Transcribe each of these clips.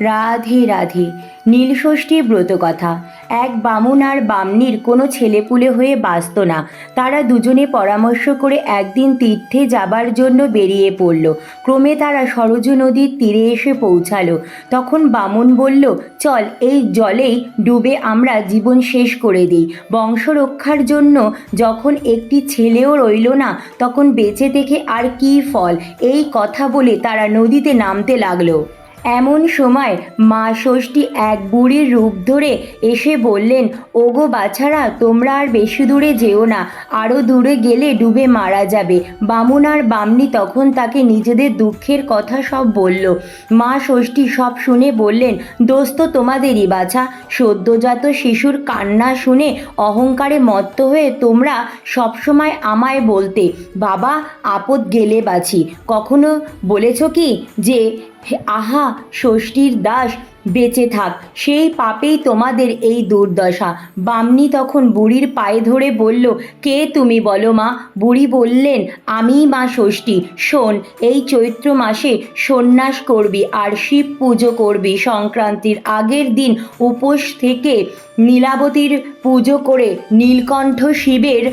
রাধে রাধে। নীলষষ্ঠী ব্রতকথা। এক বামুন আর বামনির কোনো ছেলেপুলে হয়ে বাঁচত না। তারা দুজনে পরামর্শ করে একদিন তীর্থে যাবার জন্য বেরিয়ে পড়ল। ক্রমে তারা সরজ নদীর তীরে এসে পৌঁছালো। তখন বামুন বলল, চল, এই জলেই ডুবে আমরা জীবন শেষ করে দিই। বংশ রক্ষার জন্য যখন একটি ছেলেও রইল না, তখন বেঁচে থেকে আর কী ফল? এই কথা বলে তারা নদীতে নামতে লাগল। এমন সময় মা ষষ্ঠী এক বুড়ির রূপ ধরে এসে বললেন, ওগো বাছারা, তোমরা আর বেশি দূরে যেও না। আরও দূরে গেলে ডুবে মারা যাবে। বামুন আর বামনি তখন তাকে নিজেদের দুঃখের কথা সব বলল। মা ষষ্ঠী সব শুনে বললেন দোস্ত তোমাদেরই বাছা। সদ্যজাত শিশুর কান্না শুনে অহংকারে মত্ত হয়ে তোমরা সবসময় আমায় বলতে, বাবা, আপদ গেলে বাছি। কখনো বলেছ কি যে, আহা ষষ্ঠীর দাস, বেঁচে থাক। সেই পাপেই তোমাদের এই দুর্দশা। বামনি তখন বুড়ির পায়ে ধরে বলল, কে তুমি বলো মা? বুড়ি বললেন, আমিই মা ষষ্ঠী। শোন, এই চৈত্র মাসে সন্ন্যাস করবি আর শিব পুজো করবি। সংক্রান্তির আগের দিন উপোস থেকে নীলাবতীর পুজো করে নীলকণ্ঠ শিবের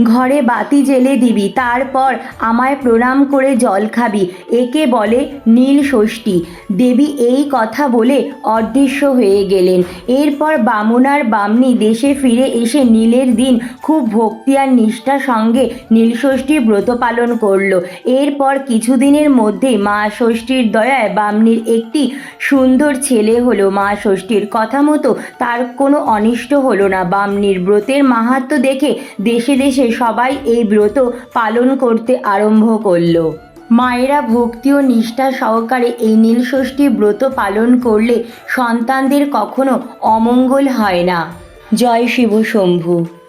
ঘরে বাতি জেলে দিবি, তারপর আমায় প্রণাম করে জল খাবি। একে বলে নীল ষষ্ঠী। দেবী এই কথা বলে অদৃশ্য হয়ে গেলেন। এরপর বামুনার বামনি দেশে ফিরে এসে নীলের দিন খুব ভক্তি আর নিষ্ঠার সঙ্গে নীলষষ্ঠী ব্রত পালন করল। এরপর কিছুদিনের মধ্যে মা ষষ্ঠীর দয়ায় বামনির একটি সুন্দর ছেলে হলো মা ষষ্ঠীর। কথা মতো তার কোনো অনিষ্ট হলো না। বামনির ব্রতের মাহাত্ম্য দেখে দেশে দেশে সবাই এই ব্রত পালন করতে আরম্ভ করল। মায়েরা ভক্তি ও নিষ্ঠা সহকারে এই নীলষষ্ঠী ব্রত পালন করলে সন্তানদের কখনো অমঙ্গল হয় না। জয় শিব শম্ভু।